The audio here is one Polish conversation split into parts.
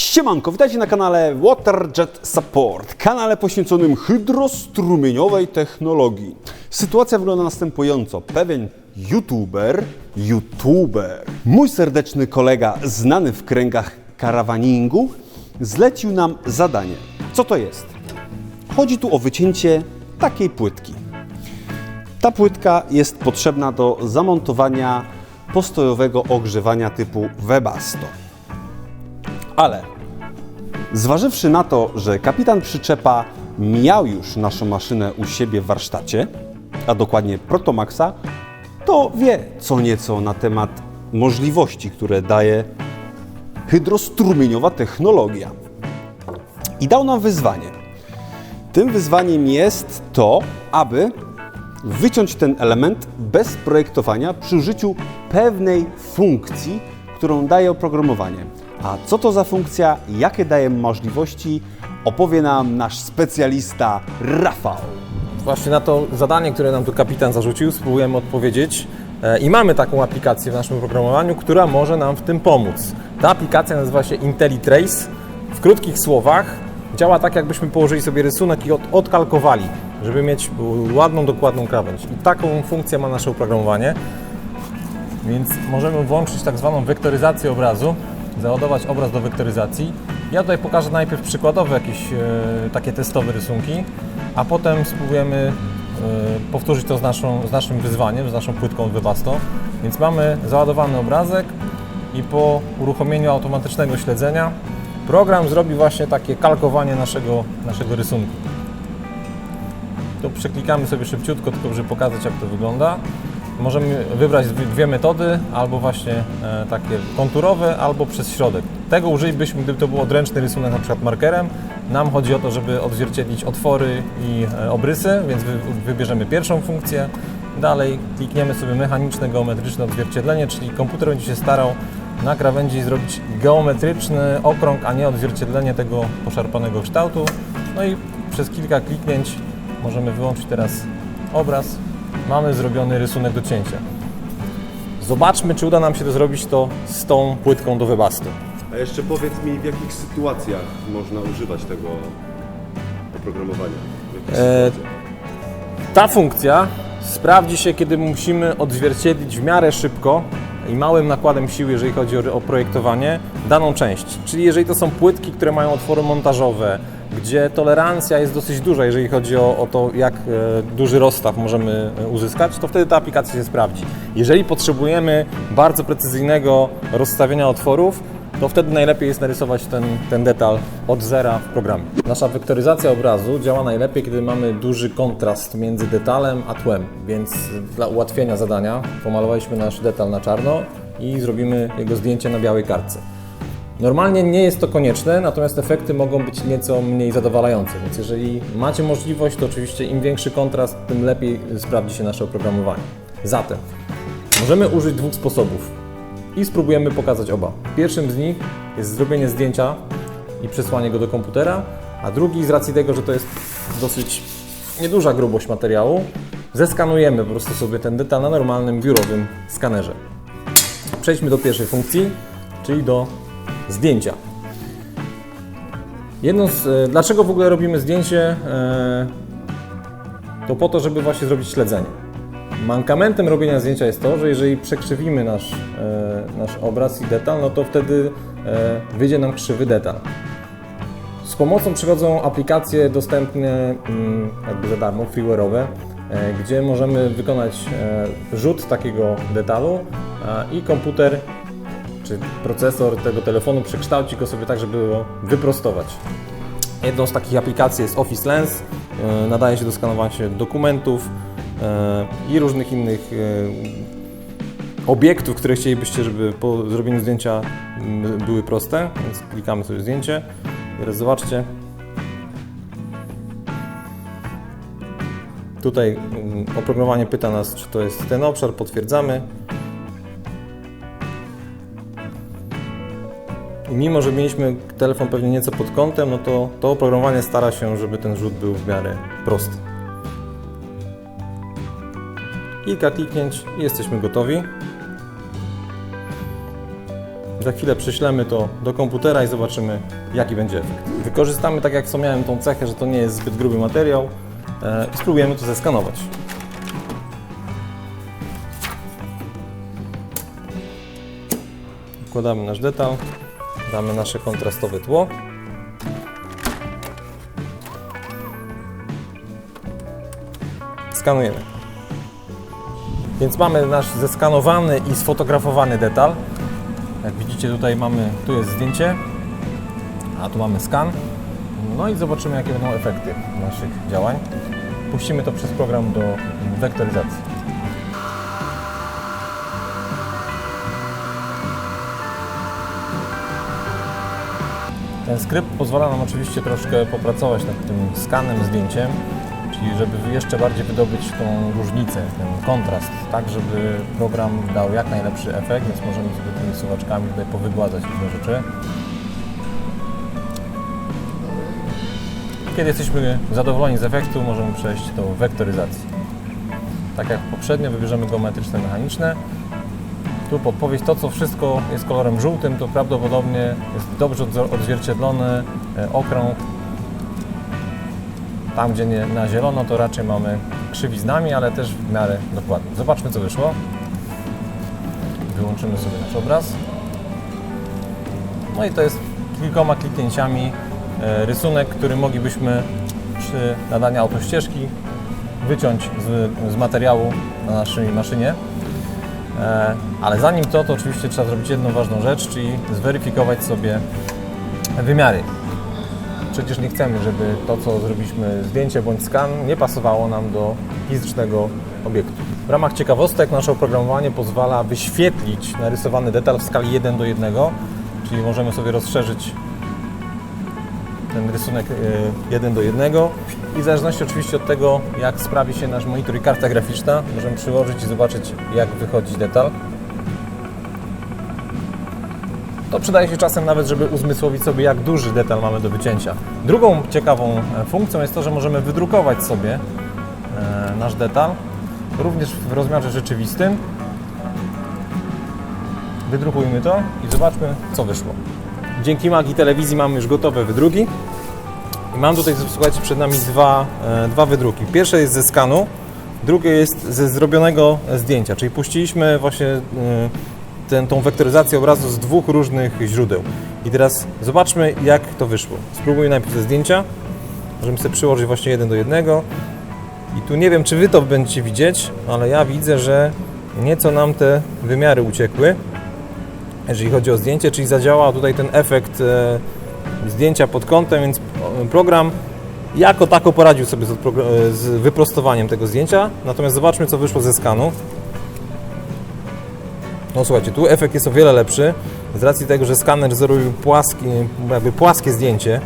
Siemanko, witajcie na kanale WaterJet Support, kanale poświęconym hydrostrumieniowej technologii. Sytuacja wygląda następująco. Pewien youtuber, youtuber, mój serdeczny kolega, znany w kręgach karawaningu, zlecił nam zadanie. Co to jest? Chodzi tu o wycięcie takiej płytki. Ta płytka jest potrzebna do zamontowania postojowego ogrzewania typu Webasto. Ale zważywszy na to, że kapitan przyczepa miał już naszą maszynę u siebie w warsztacie, a dokładnie Protomaxa, to wie co nieco na temat możliwości, które daje hydrostrumieniowa technologia. I dał nam wyzwanie. Tym wyzwaniem jest to, aby wyciąć ten element bez projektowania przy użyciu pewnej funkcji, którą daje oprogramowanie. A co to za funkcja, jakie daje możliwości, opowie nam nasz specjalista Rafał. Właśnie na to zadanie, które nam tu kapitan zarzucił, spróbujemy odpowiedzieć. E, I mamy taką aplikację w naszym oprogramowaniu, która może nam w tym pomóc. Ta aplikacja nazywa się IntelliTrace. W krótkich słowach działa tak, jakbyśmy położyli sobie rysunek i od, odkalkowali, żeby mieć ładną, dokładną krawędź. I taką funkcję ma nasze oprogramowanie. Więc możemy włączyć tak zwaną wektoryzację obrazu, załadować obraz do wektoryzacji. Ja tutaj pokażę najpierw przykładowe jakieś e, takie testowe rysunki, a potem spróbujemy e, powtórzyć to z, naszą, z naszym wyzwaniem, z naszą płytką Webasto. Więc mamy załadowany obrazek i po uruchomieniu automatycznego śledzenia program zrobi właśnie takie kalkowanie naszego, naszego rysunku. Tu przeklikamy sobie szybciutko, tylko żeby pokazać jak to wygląda. Możemy wybrać dwie- metody, albo właśnie e, takie konturowe, albo przez środek. Tego użylibyśmy, gdyby to był odręczny rysunek, na przykład markerem. Nam chodzi o to, żeby odzwierciedlić otwory i e, obrysy, więc wy, wybierzemy pierwszą funkcję. Dalej klikniemy sobie mechaniczne, geometryczne odzwierciedlenie, czyli komputer będzie się starał na krawędzi zrobić geometryczny okrąg, a nie odzwierciedlenie tego poszarpanego kształtu. No i przez kilka kliknięć możemy wyłączyć teraz obraz. Mamy zrobiony rysunek do cięcia. Zobaczmy, czy uda nam się to zrobić to z tą płytką do Webasto. A jeszcze powiedz mi, w jakich sytuacjach można używać tego oprogramowania? E? Ta funkcja sprawdzi się, kiedy musimy odzwierciedlić w miarę szybko i małym nakładem siły, jeżeli chodzi o, o projektowanie, daną część. Czyli jeżeli to są płytki, które mają otwory montażowe, gdzie tolerancja jest dosyć duża, jeżeli chodzi o, o to, jak e, duży rozstaw możemy e, uzyskać, to wtedy ta aplikacja się sprawdzi. Jeżeli potrzebujemy bardzo precyzyjnego rozstawienia otworów, to wtedy najlepiej jest narysować ten, ten detal od zera w programie. Nasza wektoryzacja obrazu działa najlepiej, kiedy mamy duży kontrast między detalem a tłem, więc dla ułatwienia zadania pomalowaliśmy nasz detal na czarno i zrobimy jego zdjęcie na białej kartce. Normalnie nie jest to konieczne, natomiast efekty mogą być nieco mniej zadowalające, więc jeżeli macie możliwość, to oczywiście im większy kontrast, tym lepiej sprawdzi się nasze oprogramowanie. Zatem możemy użyć dwóch sposobów i spróbujemy pokazać oba. Pierwszym z nich jest zrobienie zdjęcia i przesłanie go do komputera, a drugi z racji tego, że to jest dosyć nieduża grubość materiału, zeskanujemy po prostu sobie ten detal na normalnym biurowym skanerze. Przejdźmy do pierwszej funkcji, czyli do zdjęcia. Jedno z, e, dlaczego w ogóle robimy zdjęcie? E, to po to, żeby właśnie zrobić śledzenie. Mankamentem robienia zdjęcia jest to, że jeżeli przekrzywimy nasz, e, nasz obraz i detal, no to wtedy wyjdzie nam krzywy detal. Z pomocą przychodzą aplikacje dostępne mm, jakby za darmo, freeware'owe, gdzie możemy wykonać rzut takiego detalu i komputer czy procesor tego telefonu przekształci go sobie tak, żeby go wyprostować. Jedną z takich aplikacji jest Office Lens. E, Nadaje się do skanowania dokumentów e, i różnych innych e, obiektów, które chcielibyście, żeby po zrobieniu zdjęcia były proste. Więc klikamy sobie zdjęcie. Teraz zobaczcie. Tutaj oprogramowanie pyta nas, czy to jest ten obszar, potwierdzamy. I mimo, że mieliśmy telefon pewnie nieco pod kątem, no to to oprogramowanie stara się, żeby ten rzut był w miarę prosty. Kilka kliknięć i jesteśmy gotowi. Za chwilę prześlemy to do komputera i zobaczymy, jaki będzie efekt. Wykorzystamy, tak jak wspomniałem, tą cechę, że to nie jest zbyt gruby materiał e, i spróbujemy to zeskanować. Wkładamy nasz detal, damy nasze kontrastowe tło. Skanujemy. Więc mamy nasz zeskanowany i sfotografowany detal. Jak widzicie tutaj mamy, tu jest zdjęcie, a tu mamy skan. No i zobaczymy jakie będą efekty naszych działań. Puścimy to przez program do wektoryzacji. Ten skrypt pozwala nam oczywiście troszkę popracować nad tym skanem, zdjęciem, czyli żeby jeszcze bardziej wydobyć tą różnicę, ten kontrast, tak żeby program dał jak najlepszy efekt, więc możemy sobie tymi suwaczkami tutaj powygładzać różne rzeczy. Kiedy jesteśmy zadowoleni z efektu, możemy przejść do wektoryzacji. Tak jak poprzednio, wybierzemy geometryczne, mechaniczne. Tu podpowiedź, to co wszystko jest kolorem żółtym, to prawdopodobnie jest dobrze odzwierciedlony e, okrąg. Tam, gdzie nie, na zielono, to raczej mamy krzywiznami, ale też w miarę dokładnie. Zobaczmy, co wyszło. Wyłączymy sobie nasz obraz. No i to jest kilkoma kliknięciami e, rysunek, który moglibyśmy przy nadaniu autościeżki wyciąć z, z materiału na naszej maszynie. E, Ale zanim to, to oczywiście trzeba zrobić jedną ważną rzecz, czyli zweryfikować sobie wymiary. Przecież nie chcemy, żeby to, co zrobiliśmy, zdjęcie bądź skan, nie pasowało nam do fizycznego obiektu. W ramach ciekawostek nasze oprogramowanie pozwala wyświetlić narysowany detal w skali 1 do 1, czyli możemy sobie rozszerzyć ten rysunek e, 1 do 1 i w zależności oczywiście od tego, jak sprawi się nasz monitor i karta graficzna, możemy przyłożyć i zobaczyć, jak wychodzi detal. To przydaje się czasem nawet, żeby uzmysłowić sobie, jak duży detal mamy do wycięcia. Drugą ciekawą e, funkcją jest to, że możemy wydrukować sobie e, nasz detal, również w rozmiarze rzeczywistym. Wydrukujmy to i zobaczmy, co wyszło. Dzięki magii telewizji mamy już gotowe wydruki. I mam tutaj, słuchajcie, przed nami dwa, e, dwa wydruki. Pierwsze jest ze skanu, drugie jest ze zrobionego zdjęcia, czyli puściliśmy właśnie e, ten, tą wektoryzację obrazu z dwóch różnych źródeł. I teraz zobaczmy, jak to wyszło. Spróbuję najpierw ze zdjęcia. Możemy sobie przyłożyć właśnie jeden do jednego. I tu nie wiem, czy Wy to będziecie widzieć, ale ja widzę, że nieco nam te wymiary uciekły, jeżeli chodzi o zdjęcie, czyli zadziałał tutaj ten efekt e, zdjęcia pod kątem, więc e, program jako tako poradził sobie e, z wyprostowaniem tego zdjęcia. Natomiast zobaczmy, co wyszło ze skanu. No słuchajcie, tu efekt jest o wiele lepszy z racji tego, że skaner zeroił płaski, jakby płaskie zdjęcie.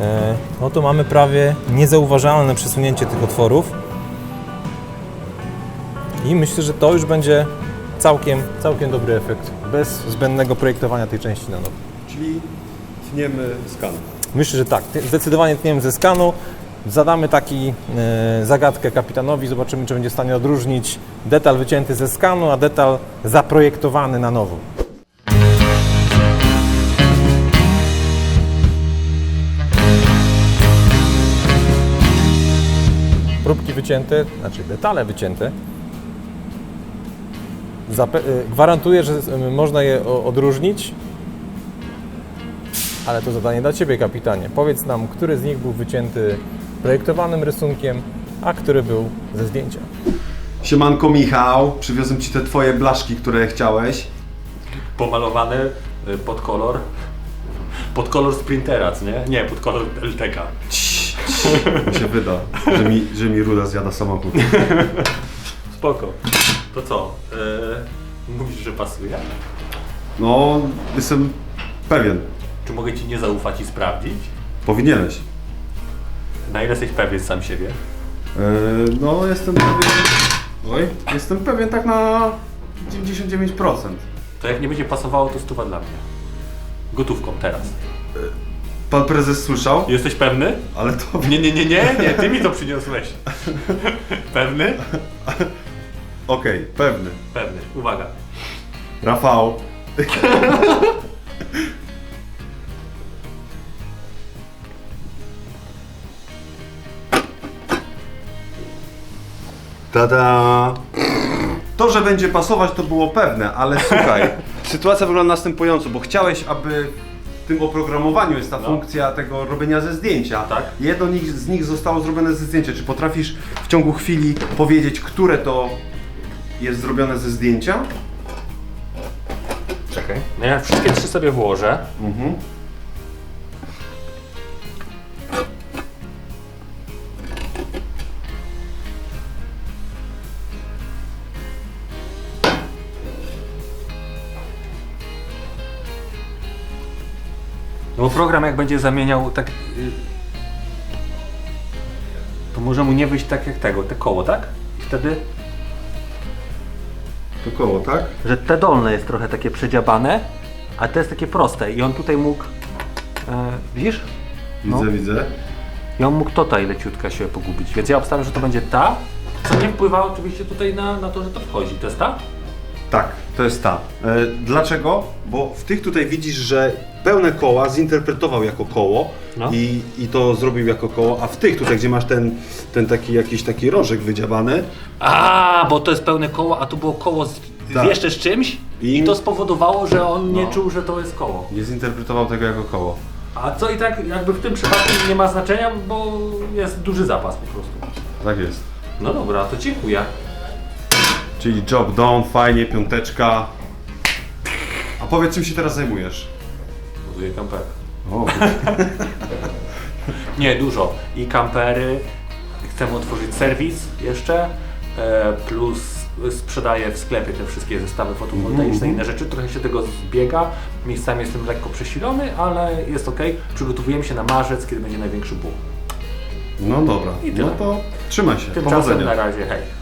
E, no to mamy prawie niezauważalne przesunięcie tych otworów. I myślę, że to już będzie całkiem, całkiem dobry efekt, bez zbędnego projektowania tej części na nowo. Czyli tniemy skan. Myślę, że tak. Zdecydowanie tniemy ze skanu. Zadamy taki e, zagadkę kapitanowi, zobaczymy, czy będzie w stanie odróżnić detal wycięty ze skanu, a detal zaprojektowany na nowo. Próbki wycięte, znaczy detale wycięte. Zape- e, gwarantuję, że e, można je odróżnić, ale to zadanie dla Ciebie, kapitanie. Powiedz nam, który z nich był wycięty projektowanym rysunkiem, a który był ze zdjęcia. Siemanko Michał, przywiozłem Ci te Twoje blaszki, które chciałeś. pomalowany y, pod kolor. Pod kolor sprintera, co nie? Nie, pod kolor LTK. Mi się wyda, że mi, że mi Ruda zjada samochód. Spoko. To co? y, mówisz, że pasuje? No, jestem pewien. Czy mogę Ci nie zaufać i sprawdzić? Powinieneś. Na ile jesteś pewien sam siebie? Yy, no, jestem pewien... Oj, jestem pewien tak na 99%. To jak nie będzie pasowało, to stuwa dla mnie. Gotówką teraz. Pan prezes słyszał, Jesteś pewny? ale to... Nie, nie, nie, nie, nie, Ty mi to przyniosłeś. Pewny? Okej, pewny. Pewny. Uwaga. Rafał. Tada! To, że będzie pasować, to było pewne, ale słuchaj, sytuacja wygląda następująco, bo chciałeś, aby w tym oprogramowaniu jest ta funkcja tego robienia ze zdjęcia. Tak. Jedno z nich zostało zrobione ze zdjęcia. Czy potrafisz w ciągu chwili powiedzieć, które to jest zrobione ze zdjęcia? Czekaj. No ja wszystkie trzy sobie włożę. No bo program jak będzie zamieniał tak... y, To może mu nie wyjść tak jak tego, te koło, tak? I wtedy... To koło, tak? że te dolne jest trochę takie przedziabane, a te jest takie proste i on tutaj mógł, e, widzisz? Widzę, No. widzę. I on mógł tutaj leciutka się pogubić, więc ja obstawiam, że to będzie ta, co nie wpływa oczywiście tutaj na, na to, że to wchodzi. To jest ta? Tak, to jest ta. E, dlaczego? Bo w tych tutaj widzisz, że pełne koła zinterpretował jako koło No. i, i to zrobił jako koło, a w tych tutaj, gdzie masz ten, ten taki jakiś taki rożek wydziabany, A, bo to jest pełne koło, a tu było koło z, Tak. jeszcze z czymś i, I- to spowodowało, że on nie No. czuł, że to jest koło. nie zinterpretował tego jako koło. A co i tak jakby w tym przypadku nie ma znaczenia, bo jest duży zapas po prostu. Tak jest. No dobra, to dziękuję. Czyli job done, fajnie, piąteczka. A powiedz, czym się teraz zajmujesz? Buduję kamper. O, Nie, dużo. I kampery. Chcemy otworzyć serwis jeszcze. E, plus sprzedaję w sklepie te wszystkie zestawy fotowoltaiczne i inne rzeczy. Trochę się tego zbiega. Miejscami jestem lekko przesilony, ale jest ok. Przygotowujemy się na marzec, kiedy będzie największy boom. no dobra. I tyle. No to trzymaj się. Tymczasem Powodzenia. na razie hej.